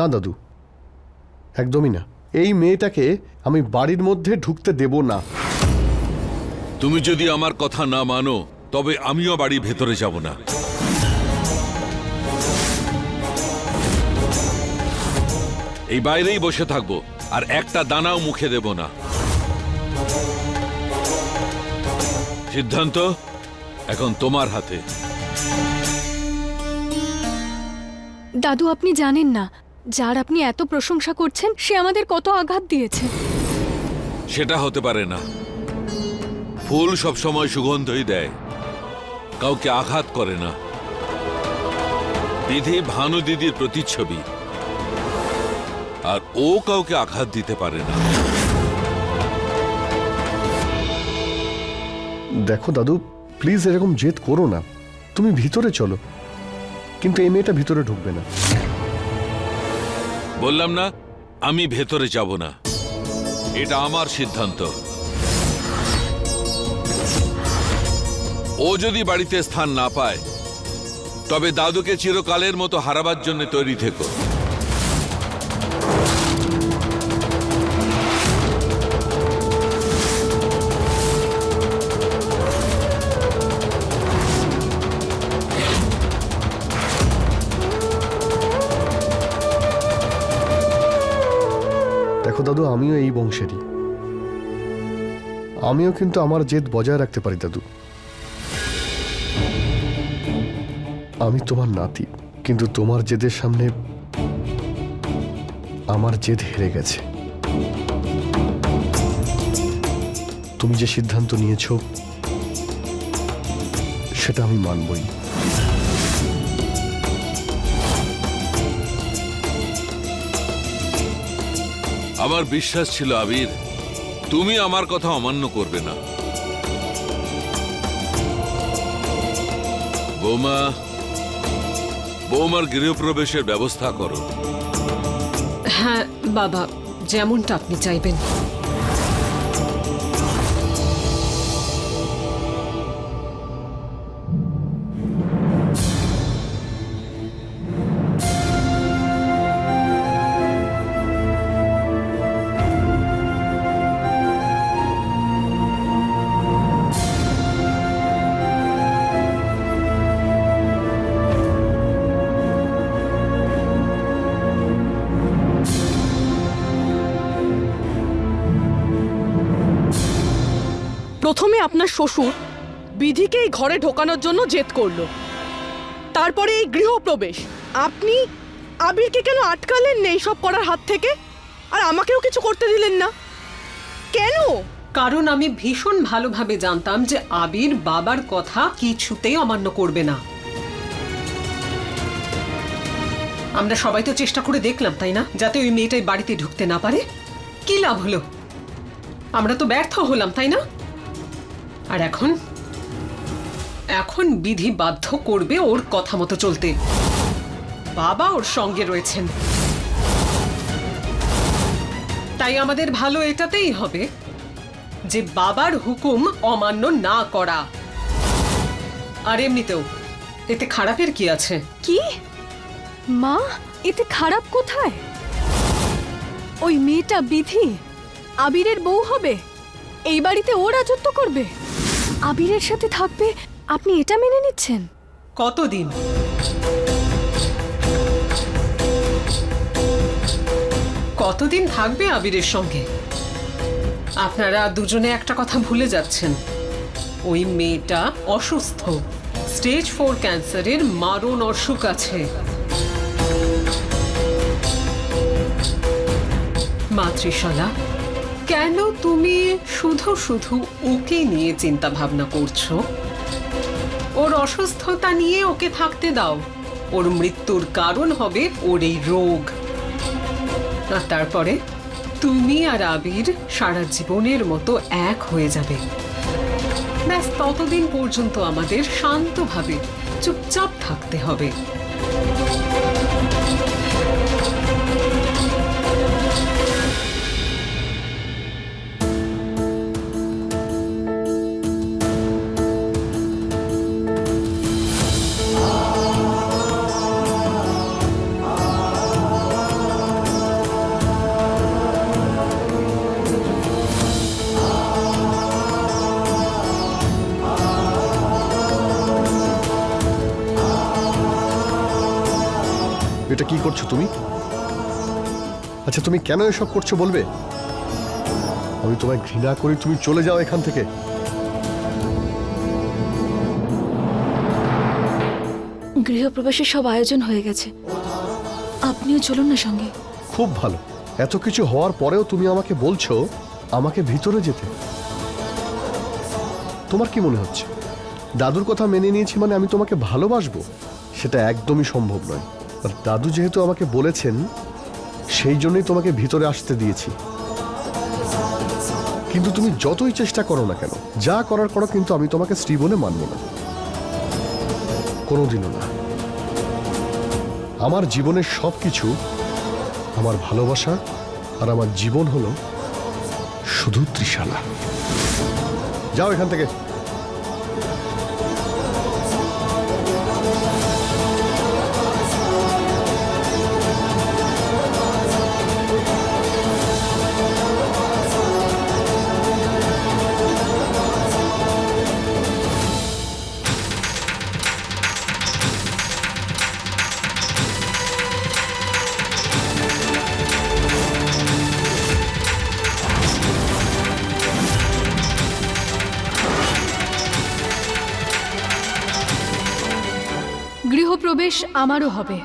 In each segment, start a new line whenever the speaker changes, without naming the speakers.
না দাদু। একদমই না। এই মেয়েটাকে আমি বাড়ির মধ্যে ঢুকতে দেব না।
তুমি যদি আমার কথা না মানো তবে আমিও বাড়ির ভেতরে যাব না। এই বাইরেই বসে থাকব আর একটা দানাও মুখে দেব না। সিদ্ধান্ত? এখন তোমার হাতে।
দাদু আপনি জানেন না যার আপনি এত প্রশংসা করছেন সে আমাদের কত আঘাত দিয়েছে।
সেটা হতে পারে না। ফুল সবসময় সুগন্ধই দেয়। কাউকে আঘাত করে না। বিধি ভানু দিদির প্রতিচ্ছবি। আর ও কাউকে আঘাত দিতে পারে না।
দেখো দাদু প্লিজ এরকম জেদ করো না। তুমি ভিতরে চলো। কিন্তু এই মেয়েটা ভিতরে ঢুকবে না।
বললাম না, আমি ভেতরে যাব না। এটা আমার সিদ্ধান্ত। ও যদি বাড়িতে স্থান না পায়, তবে দাদুকে চিরকালের মতো হারাবার জন্য তৈরি থেকো।
দাদু, আমিও এই বংশেরই। আমিও কিন্তু আমার জেদ বজায় রাখতে পারি, দাদু। আমি তোমার নাতি, কিন্তু তোমার জেদের সামনে আমার জেদ হেরে গেছে। তুমি যে সিদ্ধান্ত নিয়েছ, সেটা আমি মানবই।
আমার বিশ্বাস ছিল আবির, তুমি আমার কথা অমান্য করবে না। বৌমা, বৌমার গৃহপ্রবেশের ব্যবস্থা করো।
হ্যাঁ বাবা, যেমনটা আপনি চাইবেন।
প্রথমে আপনার শ্বশুর বিধিকে এই ঘরে ঢোকানোর জন্য জেদ করল। তারপরে এই গৃহপ্রবেশ। আপনি আবিরকে কেন আটকালেন না এইসব করার হাত থেকে? আর আমাকেও কিছু করতে দিলেন না। কেন?
কারণ আমি ভীষণ ভালোভাবে জানতাম যে আবির বাবার কথা কিছুতেই অমান্য করবে না। আমরা সবাই তো চেষ্টা করে দেখলাম, তাই না? যাতে ওই মেয়েটাই বাড়িতে ঢুকতে না পারে। কি লাভ হলো? আমরা তো ব্যর্থ হলাম, তাই না? আর এখন? এখন বিধি বাধ্য করবে ওর কথা মতো চলতে। বাবা ওর সঙ্গে রয়েছেন। তাই আমাদের ভালো এটাতেই হবে যে বাবার হুকুম অমান্য না করা। আর এমনিতেও, এতে খারাপের কি আছে?
কি? মা, এতে খারাপ কোথায়? ওই মেয়েটা বিধি, আবিরের বউ হবে। এই বাড়িতে ও রাজত্ব করবে। আবিরের সাথে থাকবে, আপনি এটা মেনে নিচ্ছেন?
কতদিন? কতদিন থাকবে আবিরের সঙ্গে? আপনারা দুজনে একটা কথা ভুলে যাচ্ছেন। ওই মেয়েটা অসুস্থ। স্টেজ ফোর ক্যান্সারের মারণ অসুখ আছে। মাতৃশালা কেন তুমি শুধু শুধু ওকে নিয়ে চিন্তা ভাবনা করছ? ওর অসুস্থতা নিয়ে ওকে থাকতে দাও। ওর মৃত্যুর কারণ হবে ওর এই রোগ। আর তারপরে তুমি আর আবির সারা জীবনের মতো এক হয়ে যাবে। ব্যাস, ততদিন পর্যন্ত আমাদের শান্তভাবে চুপচাপ থাকতে হবে।
কি করছ তুমি? আচ্ছা তুমি কেন এসব করছ বলবে? আমি তোমায় ঘৃণা করি তুমি চলে যাও এখান থেকে।
গৃহপ্রবেশের সব আয়োজন হয়ে গেছে। আপনিও চলুন না সঙ্গে।
খুব ভালো। এত কিছু হওয়ার পরেও তুমি আমাকে বলছো আমাকে ভিতরে যেতে। তোমার কি মনে হচ্ছে? দাদুর কথা মেনে নিয়েছি মানে আমি তোমাকে ভালোবাসবো? সেটা একদমই সম্ভব নয়। দাদু যেহেতু আমাকে বলেছেন, সেই জন্যই তোমাকে ভিতরে আসতে দিয়েছি। কিন্তু তুমি যতই চেষ্টা করো না কেন, যা করার করো কিন্তু আমি তোমাকে স্ত্রী বলে মানব না। কোনোদিনও না। আমার জীবনের সব কিছু আমার ভালোবাসা আর আমার জীবন হলো শুধু ত্রিশালা। যাও এখান থেকে।
গৃহপ্রবেশ আমারও হবে।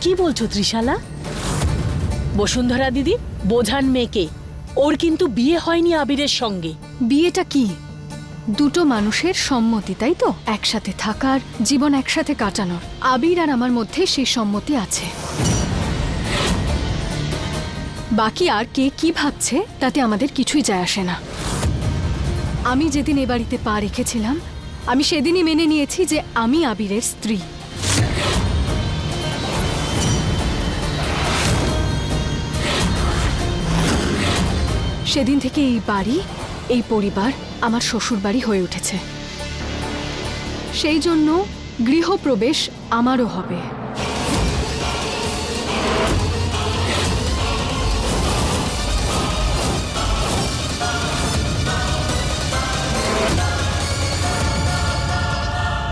কি বলছো, ত্রিশালা? বসুন্ধরা দিদি, বোঝান মেয়েকে। ওর কিন্তু বিয়ে হয়নি আবিরের সঙ্গে।
বিয়েটা কি? দুটো মানুষের সম্মতি, তাই তো? একসাথে থাকার, জীবন একসাথে কাটানোর। আবির আর আমার মধ্যে সেই সম্মতি আছে। বাকি আর কে কি ভাবছে, তাতে আমাদের কিছুই যায় আসে না। আমি যেদিন এ বাড়িতে পা রেখেছিলাম, আমি সেদিনই মেনে নিয়েছি যে আমি আবিরের স্ত্রী। সেদিন থেকে এই বাড়ি এই পরিবার আমার শ্বশুর বাড়ি হয়ে উঠেছে। সেই জন্য গৃহপ্রবেশ আমারও হবে।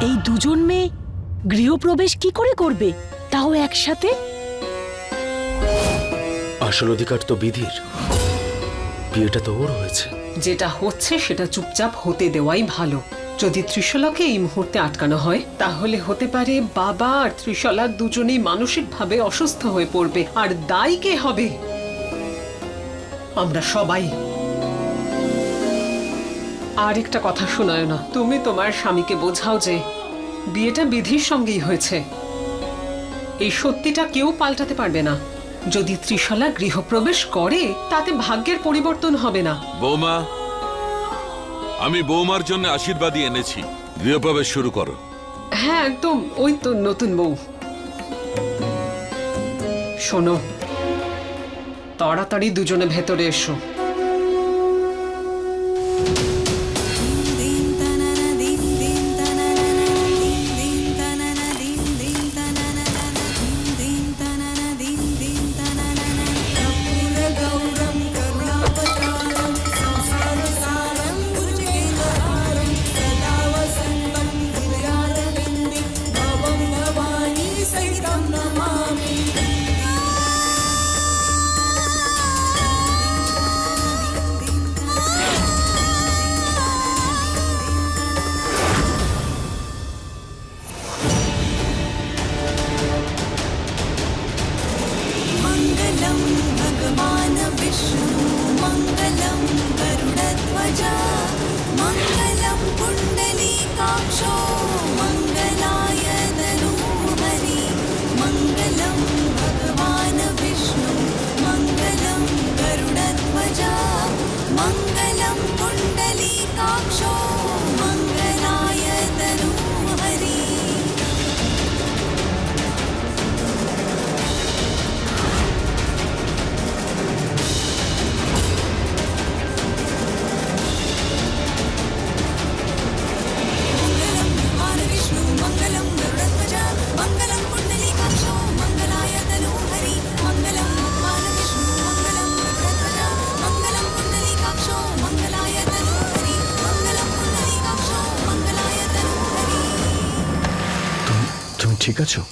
এই দুজন মেয়ে গৃহপ্রবেশ কি করে করবে? তাও একসাথে?
আসল অধিকার তো বিধির। বিয়েটা তো ওর হয়েছে।
যেটা হচ্ছে সেটা চুপচাপ হতে দেওয়াই ভালো। যদি ত্রিশলাকে এই মুহূর্তে আটকানো হয়, তাহলে হতে পারে বাবা আর ত্রিশলা দুজনেই মানসিকভাবে অসুস্থ হয়ে পড়বে। আর কে হবে? আমরা সবাই। আর একটা কথা শোনায় না। তুমি তোমার স্বামীকে বোঝাও যে বিয়েটা বিধির সঙ্গেই হয়েছে। এই সত্যিটা কেউ পাল্টাতে পারবে না। যদি ত্রিশলা গৃহপ্রবেশ করে তাতে ভাগ্যের পরিবর্তন হবে না।
বৌমা আমি বৌমার জন্য আশীর্বাদই এনেছি। গৃহপ্রবেশ শুরু করো।
হ্যাঁ একদম। ওই তো নতুন বউ। শোনো তাড়াতাড়ি দুজনে ভেতরে এসো।
放
手。ঠিক আছো?